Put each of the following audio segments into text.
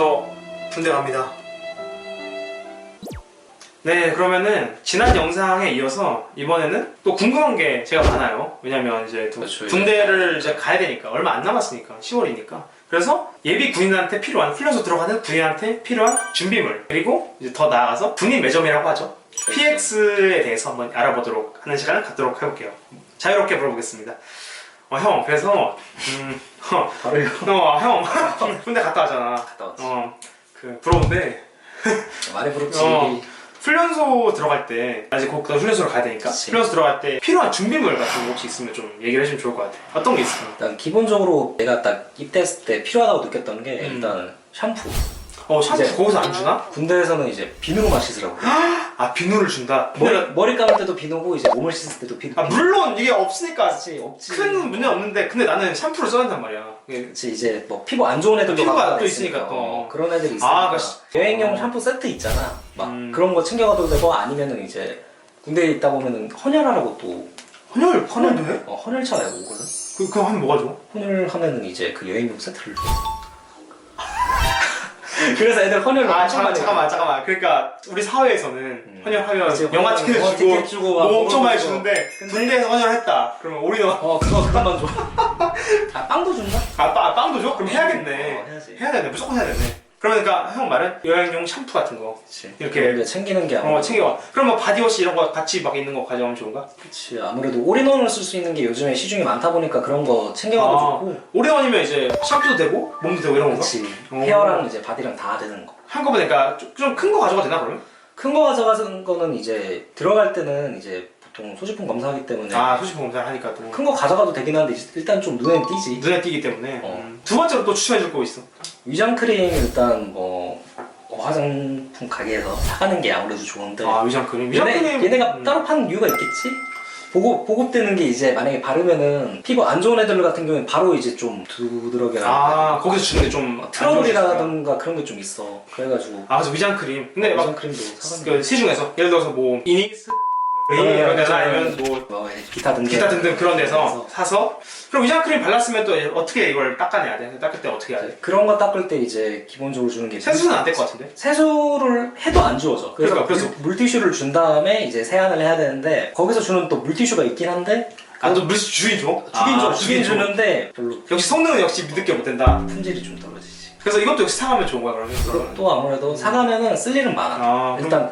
저 군대 갑니다. 네, 그러면은 지난 영상에 이어서 이번에는 또 궁금한 게 제가 많아요. 왜냐면 이제 또 그렇죠. 군대를 이제 가야 되니까 얼마 안 남았으니까 10월이니까. 그래서 예비 군인한테 필요한 훈련소 들어가는 군인한테 필요한 준비물 그리고 이제 더 나아가서 군인 매점이라고 하죠. PX에 대해서 한번 알아보도록 하는 시간을 갖도록 해볼게요. 자유롭게 물어보겠습니다. 어, 형, 그래서 음, 어, 바로요. 어, 형 군대 갔다 왔잖아. 갔다 왔지. 어, 그 부러운데 많이 부럽지. 어. 훈련소 들어갈 때 아직 곧 훈련소로 가야 되니까 그치. 훈련소 들어갈 때 필요한 준비물 같은 거 혹시 있으면 좀 얘기를 해주면 좋을 것 같아. 어떤 게 있을까? 일단 기본적으로 내가 딱 입대했을 때 필요하다고 느꼈던 게 음. 일단 샴푸. 어, 샴푸 이제- 거기서 안 주나? 군대에서는 이제 비누로만 씻으라고. 아 비누를 준다. 머리, 머리 감을 때도 비누고 이제 몸을 씻을 때도 비누. 아 물론 이게 없으니까 없지 없지. 큰 문제 없는데 근데 나는 샴푸를 써야 된단 말이야. 이게 그치 이제 뭐 피부 안 좋은 애들도 피부가 또 있으니까. 있으니까 또. 어, 그런 애들이 아, 있으니까 그 시- 여행용 어. 샴푸 세트 있잖아 막 음. 그런 거 챙겨가도 되고 아니면은 이제 군대에 있다 보면은 헌혈하라고 또 헌혈 헌혈도 해? 어, 헌혈차 내고 오거든 그 그거 하면 뭐가 좋아? 헌혈하면은 이제 그 여행용 세트를 줘 그래서 애들 헌혈로 아 엄청 잠깐 많이 잠깐만 잠깐만. 그러니까 우리 사회에서는 헌혈하면 그치, 영화 티켓 주고 티켓 주고 막 뭐 엄청 많이 거 주는데 군대에서 헌혈했다. 그러면 우리는 어 그거 그것만 줘. 아 빵도 준다? 아, 빵, 빵도 줘? 그럼 해야겠네. 어, 해야지. 해야 되네. 무조건 해야 되네. 그러니까 형 말은 여행용 샴푸 같은 거 그치. 이렇게 우리가 챙기는 게 어, 아무래도 챙겨와. 그럼 뭐 바디워시 이런 거 같이 막 있는 거 가져가면 좋은가? 그치 아무래도 올인원을 쓸 수 있는 게 요즘에 시중에 많다 보니까 그런 거 챙겨가도 아, 좋고 오래원이면 이제 샴푸도 되고 몸도 되고 이런 건가? 그치 오. 헤어랑 이제 바디랑 다 되는 거 한꺼번에 그러니까 좀 큰 거 가져가도 되나 그러면? 큰거 가져가는 거는 이제 들어갈 때는 이제 보통 소지품 검사하기 때문에 아 소지품 검사를 하니까 또 큰 거 가져가도 되긴 한데 일단 좀 눈에 띄지 눈에 띄기 때문에 어. 음. 두 번째로 또 추천해 줄 거 있어 위장 크림 일단 뭐 어, 화장품 가게에서 사가는 게 아무래도 좋은데. 아 위장 크림? 위장 얘네, 크림 얘네가 음. 따로 파는 이유가 있겠지? 보급, 보급되는 게 이제 만약에 바르면은 피부 안 좋은 애들 같은 경우는 바로 이제 좀 두드러기나 아 거기서 주는 게좀 트러블이라든가 그런 게 좀 있어. 그래가지고. 아 그래서 위장 크림. 근데 막 위장 크림도 사가는 그 시중에서 예를 들어서 뭐 이닉스 네, 이런 데나 그렇죠. 아니면 뭐 뭐 기타 등등 기타 등등 그런 데서 사서 그럼 위장 크림 발랐으면 또 어떻게 이걸 닦아내야 돼? 닦을 때 어떻게 해야 돼? 그런 거 닦을 때 이제 기본적으로 주는 게 세수는 안 될 것 같은데? 세수를 해도 안 지워져. 그래서, 그러니까, 그래서- 물, 물티슈를 준 다음에 이제 세안을 해야 되는데 거기서 주는 또 물티슈가 있긴 한데 아또 물수 주인 줘? 주긴 줘, 아, 주긴 줘. 주는데 별로 역시 성능은 역시 믿을 게 못 된다 품질이 좀 떨어지지. 그래서 이것도 역시 사가면 좋은 거야 그러면. 또 아무래도 사가면은 쓸 일은 많아. 아, 일단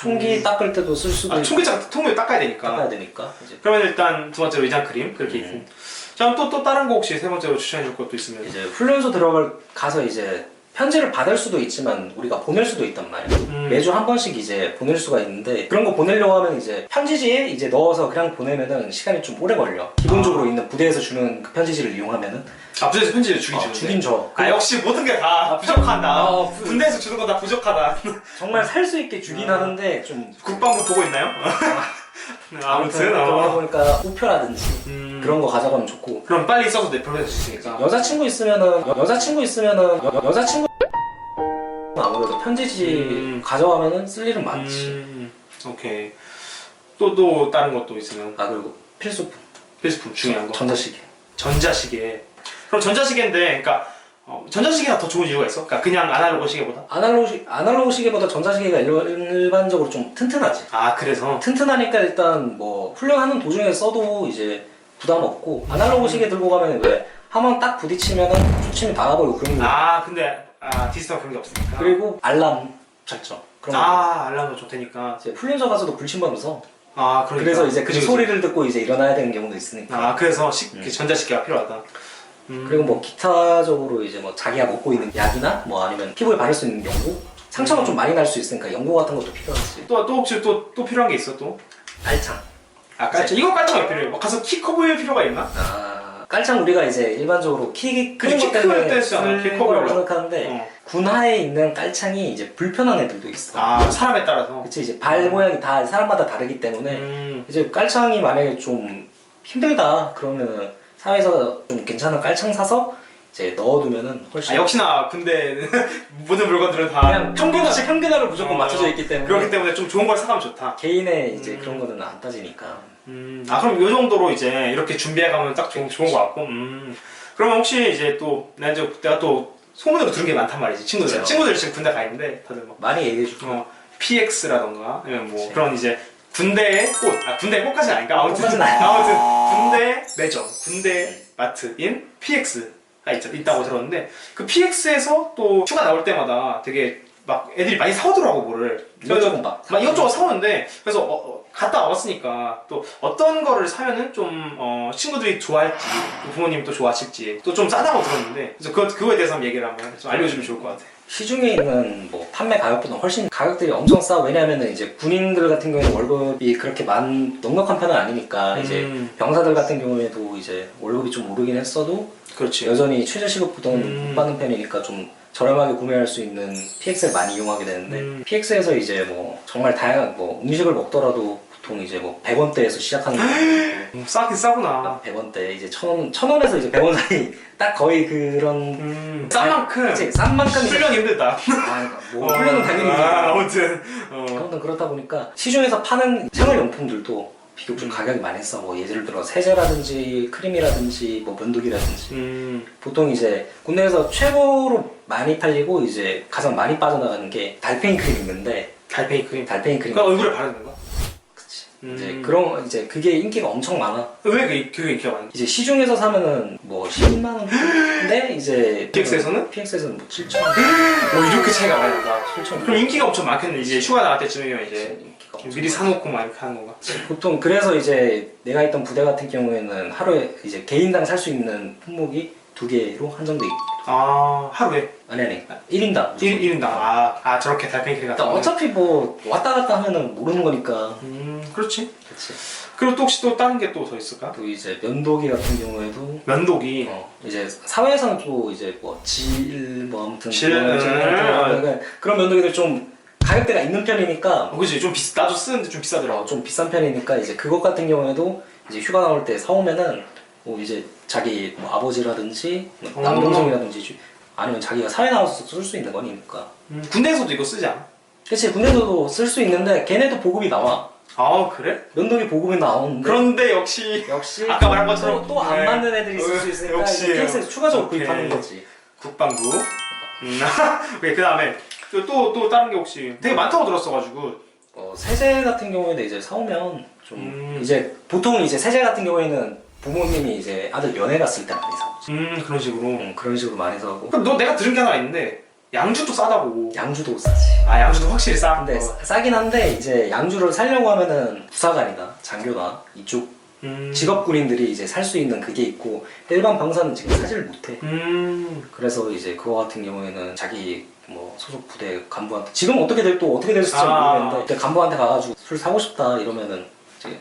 총기 음. 닦을 때도 쓸 수도 아, 있고. 총기장 통을 닦아야 되니까. 닦아야 되니까 이제. 그러면 일단 두 번째로 위장 크림 그렇게 음. 있고. 자 그럼 또, 또 다른 거 혹시 세 번째로 추천해 줄 것도 있으면. 이제 훈련소 들어갈 가서 이제 편지를 받을 수도 있지만 우리가 보낼 수도 있단 말이야. 음. 매주 한 번씩 이제 보낼 수가 있는데 그런 거 보내려고 하면 이제 편지지에 이제 넣어서 그냥 보내면은 시간이 좀 오래 걸려. 기본적으로 있는 부대에서 주는 그 편지지를 이용하면은 아 부대에서 편지를 주긴 어, 주는데 주긴 줘. 아 역시 모든 게 다 부족하다 아, 부- 군대에서 주는 건 다 부족하다 정말 살 수 있게 주긴 아. 하는데 좀 국방부 보고 있나요? 네, 아무튼 그러다 어. 보니까 우표라든지 음. 그런 거 가져가면 좋고 그럼 빨리 써서 내수 있으니까 여자친구 있으면은 여, 여자친구 있으면은 여, 여자친구 아무래도 편지지 음. 가져가면은 쓸 일은 많지. 음, 오케이 또 또 다른 것도 있으면 아 그리고 필수품 필수품 중요한 거 전자시계. 전자시계 그럼 전자시계인데 그러니까 어, 전자시계가 더 좋은 이유가 있어? 그러니까 그냥 아날로그 시계보다? 아날로그 시, 아날로그 시계보다 전자시계가 일- 일반적으로 좀 튼튼하지. 아 그래서 튼튼하니까 일단 뭐 훈련하는 도중에 써도 이제 부담 없고 아날로그 시계 들고 가면 왜 한 번 딱 부딪히면은 초침이 나가버리고 그런 거. 아 근데 아 디지털 그런 게 없으니까 그리고 알람 설정. 그런 거. 아 알람도 좋다니까 이제 훈련소 가서도 불침번해서 아 그러니까 그래서 이제 그 그치. 소리를 듣고 이제 일어나야 되는 경우도 있으니까. 아 그래서 식, 음. 그 전자시계가 필요하다 음. 그리고 뭐 기타적으로 이제 뭐 자기가 먹고 있는 약이나 뭐 아니면 피부에 바를 수 있는 연고 상처가 음. 좀 많이 날 수 있으니까 연고 같은 것도 필요하지. 또, 또 혹시 또, 또 필요한 게 있어 또? 깔창. 아 깔창 이거 깔창 왜 필요해? 뭐 가서 키 커 보일 필요가 있나? 아 깔창 우리가 이제 일반적으로 키 크는 것 때문에 커 거라고. 생각하는데 어. 군하에 있는 깔창이 이제 불편한 애들도 있어. 아 사람에 따라서 그치 이제 발 모양이 다 사람마다 다르기 때문에 음. 이제 깔창이 만약에 좀 힘들다 그러면은 사회에서 좀 괜찮은 깔창 사서 이제 넣어두면은 훨씬 아 역시나 근데 모든 물건들은 다 그냥 평균화씩 평균화로 무조건 어, 맞춰져 있기 때문에 그렇기 때문에 좀 좋은 걸 사가면 좋다 개인의 이제 음. 그런 거는 안 따지니까 음, 아 그럼 요 정도로 이제 이렇게 준비해 가면 딱 좋은, 좋은 것 같고 음. 그러면 혹시 이제 또 내가 이제 내가 또 소문으로 들은 게 많단 말이지 친구들 그쵸. 친구들 지금 군대 가 있는데 다들 막 많이 얘기해 주고 어, PX라던가 아니면 뭐 그치. 그런 이제 군대의 꽃, 아 군대의 꽃까지는 아닌가? 아무튼. 꽃까지는 아니야. 아무튼 군대 매점, 군대 마트인 PX가 있, 있다고 들었는데 그 PX에서 또 휴가 나올 때마다 되게 막 애들이 많이 사오더라고 뭐를 이것저것 막 막 이것저것 사오는데 그래서 어, 어, 갔다 와봤으니까 또 어떤 거를 사면은 좀 어, 친구들이 좋아할지 부모님이 또 좋아하실지 또 좀 싸다고 들었는데 그래서 그, 그거에 대해서 한번 얘기를 한번 좀 알려주면 좋을 것 같아 시중에 있는 뭐 판매 가격보다 훨씬 가격들이 엄청 싸. 왜냐하면은 이제 군인들 같은 경우에는 월급이 그렇게 많 넉넉한 편은 아니니까 이제 음. 병사들 같은 경우에도 이제 월급이 좀 오르긴 했어도 그렇지 여전히 최저 시급보다는 음. 못 받는 편이니까 좀 저렴하게 구매할 수 있는 PX를 많이 이용하게 되는데 음. PX에서 이제 뭐 정말 다양한 뭐 음식을 먹더라도 보통 이제 뭐 100원대에서 시작하는 경우도 있고 음, 싸긴 싸구나 100원대 이제 1000원 1000원에서 이제 100원 사이 딱 거의 그런 음, 싼 만큼 그치, 싼 만큼 이제 훈련 힘들다 아, 뭐 훈련은 당연히 아, 힘들죠. 아무튼 어. 아무튼 그렇다 보니까 시중에서 파는 생활용품들도 비교적 좀 음. 가격이 많이 싸. 뭐 예를 들어 세제라든지 크림이라든지 뭐 면도기라든지 음, 보통 이제 국내에서 최고로 많이 팔리고 이제 가장 많이 빠져나가는 게 달팽이 크림 있는데 달팽이 크림 달팽이 크림 그거 얼굴에 바르는 거? 그치. 음. 이제 그런 이제 그게 인기가 엄청 많아. 왜 그게, 그게 인기가 많은지 이제 시중에서 사면은 뭐 12만 원인데 이제 PX에서는? PX에서는 뭐 7천 원, 뭐 이렇게 차이가 많이 난다 7천 원. 그럼 인기가 엄청 많겠네 이제 휴가 나갈 때쯤이면 이제 인기가 엄청 미리 사놓고 막 이렇게 하는 건가? 보통 그래서 이제 내가 있던 부대 같은 경우에는 하루에 이제 개인당 살 수 있는 품목이 두 개로 한정돼 있고 아 하루에? 아니 아니 1인당. 1, 1인당. 아, 아 저렇게 달팽이 같은 일단 거 어차피 뭐 왔다 갔다 하면은 모르는 거니까. 음 그렇지. 그치. 그리고 또 혹시 또 다른 게 또 더 있을까? 또 이제 면도기 같은 경우에도 면도기. 어, 이제 사회에서는 또 이제 뭐 질 뭐 아무튼 질, 그런 질- 음. 그런- 그런 면도기들 좀 가격대가 있는 편이니까. 어, 그치. 좀 비싸 나도 쓰는데 좀 비싸더라고. 어, 좀 비싼 편이니까 이제 그것 같은 경우에도 이제 휴가 나올 때 사오면은 뭐 이제 자기 뭐 아버지라든지 뭐 남동생이라든지 주- 아니면 자기가 사회 나와서 쓸 수 있는 거니까 음, 군대에서도 이거 쓰지 않아? 그치 군대도 쓸 수 있는데 걔네도 보급이 나와 아 그래? 면도기 보급이 나오는데 그런데 역시 역시 아까 말한 것처럼 또안 네. 맞는 애들이 있을 수 어, 있으니까 역시. 케이스에서 추가적으로 오케이. 구입하는 거지 국방부 음, 오케이 그 다음에 또, 또, 또 다른 게 혹시 되게 많다고 들었어가지고 어, 세제 같은 경우에는 이제 사오면 좀 음. 이제 보통 이제 세제 같은 경우에는 부모님이 이제 아들 연애 갔을 때 많이 사오지. 음 그런 식으로? 음, 그런 식으로 많이 사오고. 그럼 너 내가 들은 게 하나 있는데 양주도 싸다고. 양주도 싸지. 아 양주도 확실히 싸? 근데 어. 싸- 싸긴 한데 이제 양주를 살려고 하면은 부사관이나 장교나 이쪽 음. 직업 군인들이 이제 살 수 있는 그게 있고 일반 병사는 지금 사지를 못해. 음. 그래서 이제 그거 같은 경우에는 자기 뭐 소속 부대 간부한테 지금 어떻게 될 또 어떻게 될지 아. 모르겠는데 그때 간부한테 가가지고 술 사고 싶다 이러면은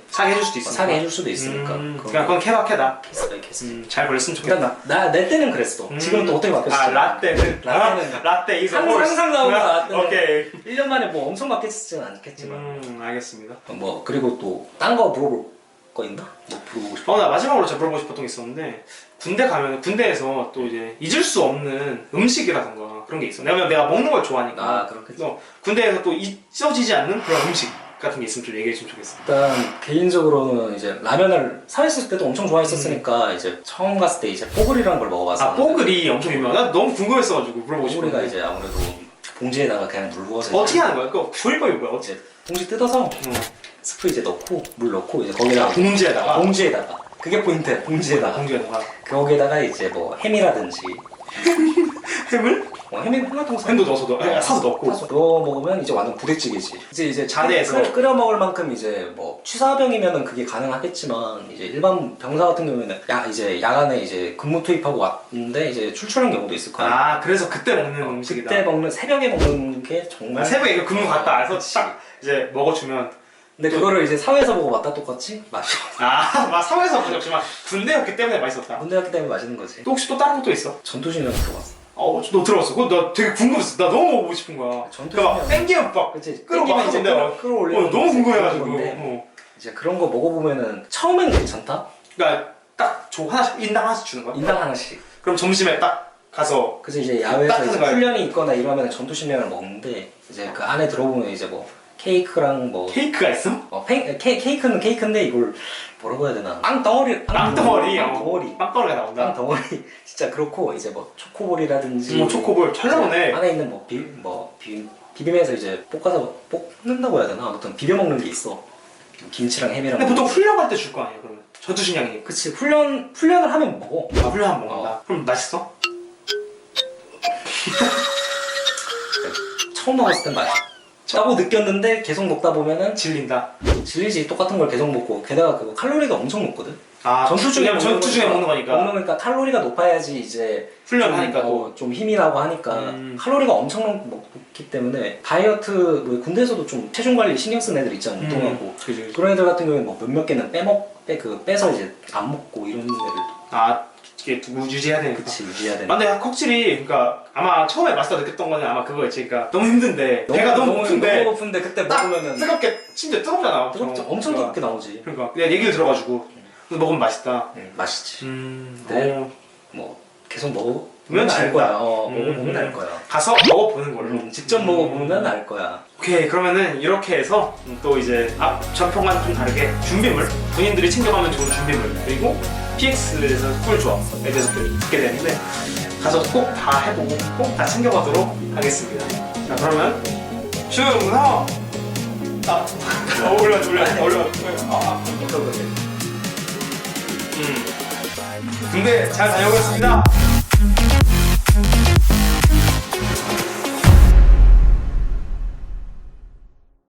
사게 해줄 수도 있어 사게 해줄 수도 있으니까. 음, 그건 그냥 그건 케바케다. 케이스가 케이스 음, 잘 걸렸으면 좋겠다. 나내 때는 그랬어. 음. 지금은 또 어떻게 바뀌었지 아 라떼는. 라떼는 아, 라떼 이즈 항상- 항상 나오는 라떼는. 오케이. 1년 만에 뭐 엄청 바뀌었지는 않겠지만. 음 알겠습니다. 뭐 그리고 또 딴 거 물어볼 거 있나? 뭐 물어보고 싶어 어나 마지막으로 제가 물어보고 싶었던 게 있었는데 군대 가면 군대에서 또 이제 잊을 수 없는 음식이라던가 그런 게 있어. 내가 내가 먹는 걸 좋아하니까. 아 그렇겠지. 그래서 군대에서 또 잊혀지지 않는 그런 음식 같은 게 있으면 좀 얘기해 주면 좋겠어 일단 개인적으로는 이제 라면을 사회 있을 때도 엄청 좋아했었으니까 이제 처음 갔을 때 이제 뽀글이라는 걸 먹어봤어 아 뽀글이 엄청 유명하다 나 너무 궁금했어가지고 물어보고 뽀글이가 싶었는데. 이제 아무래도 봉지에다가 그냥 물 부어서 어떻게 하는 거야? 그거 조리법이 뭐야? 이제 봉지 뜯어서 어. 스프 이제 넣고 물 넣고 이제 거기다가 봉지에다가? 봉지에다가. 그게 포인트야 봉지에다가. 봉지에다가. 거기에다가 이제 뭐 햄이라든지. 햄을 뭐 햄이 햄마통사 햄도 넣어서 넣 아니, 사서 넣고 사서 넣어 먹으면 이제 완전 부대찌개지. 이제 이제 자대에서. 끓여, 끓여 먹을 만큼 이제 뭐 취사병이면은 그게 가능하겠지만 이제 일반 병사 같은 경우에는 야 이제 야간에 이제 근무 투입하고 왔는데 이제 출출한 경우도 있을 거야. 아 그래서 그때 먹는 음식이다 그때 먹는 새벽에 먹는 게 정말. 아, 새벽에 이거 근무 갔다 와서. 딱 이제 먹어주면 근데 그거를 이제 사회에서 보고 맛다 똑같이 맛이. 아 막 사회에서 먹었지만 군대였기 때문에 맛있었다 문제였기 때문에 맛있는 거지. 또 혹시 또 다른 것도 있어? 전투신경 들어봤어. 어, 너 들어봤어? 그거 나 되게 궁금했어. 나 너무 먹어보고 싶은 거야. 전투 그니까 막 신경. 땡기면 막 그치. 끌어 땡기면 이제 끌어, 막. 끌어올리는 어, 너무 궁금해가지고. 그런 건데 어. 이제 그런 거 먹어보면은 처음에는 괜찮다. 그니까 딱 줘, 하나씩, 인당 하나씩 주는 거야? 인당 하나씩. 그럼 점심에 딱 가서 그래서 이제 딱 야외에서 이제. 훈련이 있거나 이러면 전투신명을 먹는데 이제 그 안에 들어보면 이제 뭐 케이크랑 뭐 케이크가 있어? 어, 페, 케, 케이크는 케이크인데 이걸 뭐라고 해야 되나? 빵 덩어리 빵 덩어리. 빵 어. 덩어리. 빵덩어리가 빵 나온다. 덩어리. 진짜 그렇고 이제 뭐 초코볼이라든지. 뭐 초코볼 잘 나오네. 안에 있는 뭐, 비, 뭐 비, 비빔에서 이제 볶아서 볶는다고 해야 되나? 아무튼 비벼 먹는 게 있어. 김치랑 햄이랑 근데 보통 훈련할 때줄 거 아니야 그러면? 전투식량이니까 그치 훈련 훈련을 하면 먹어. 아 훈련하면 먹는다? 그럼 맛있어? 처음 먹었을 땐 맛있 다고 느꼈는데 계속 먹다 보면은 질린다. 질리지 똑같은 걸 계속 먹고 게다가 그거 칼로리가 엄청 높거든. 아 전투 중에 왜냐면 전투 중에 먹는 거니까. 먹는 거니까 칼로리가 높아야지 이제 훈련하니까 좀, 또. 어, 좀 힘이 나고 하니까 음. 칼로리가 엄청 높기 때문에 다이어트 뭐 군대에서도 좀 체중 관리 신경 쓰는 애들 있잖아 운동하고. 그지 그지 그런 애들 같은 경우에 뭐 몇몇 개는 빼먹 빼 그 빼서 이제 안 먹고 이런 애들. 아 이게 유지해야 되니까. 그치 유지해야 되는 아, 근데 확실히 그러니까 아마 처음에 마스터 느꼈던 거는 아마 그거였지. 그러니까 너무 힘든데 배가 너무, 고픈데 너무 고픈데 그때 딱 먹으면은 뜨겁게 심지어 뜨겁잖아 뜨겁죠. 엄청 그러니까. 뜨겁게 나오지. 그러니까 내가 얘기를 들어가지고. 그래서 먹으면 맛있다. 음, 맛있지. 음 네. 어, 뭐 계속 먹어보면 보면 알. 거야. 어, 음, 먹어보면 음. 알 거야. 가서 먹어보는 걸로. 음, 직접 먹어보면 알 거야. 오케이 그러면은 이렇게 해서 또 이제 앞 전평과는 좀 다르게 준비물 본인들이 챙겨가면 좋은 준비물 그리고 PX에서 꿀 조합에 대해서 또 듣게 되는데 가서 꼭 다 해보고 꼭 다 챙겨가도록 하겠습니다 자 그러면 충성 아 어, 올려 올려 올려 아, 아. 음. 군대 잘 다녀오겠습니다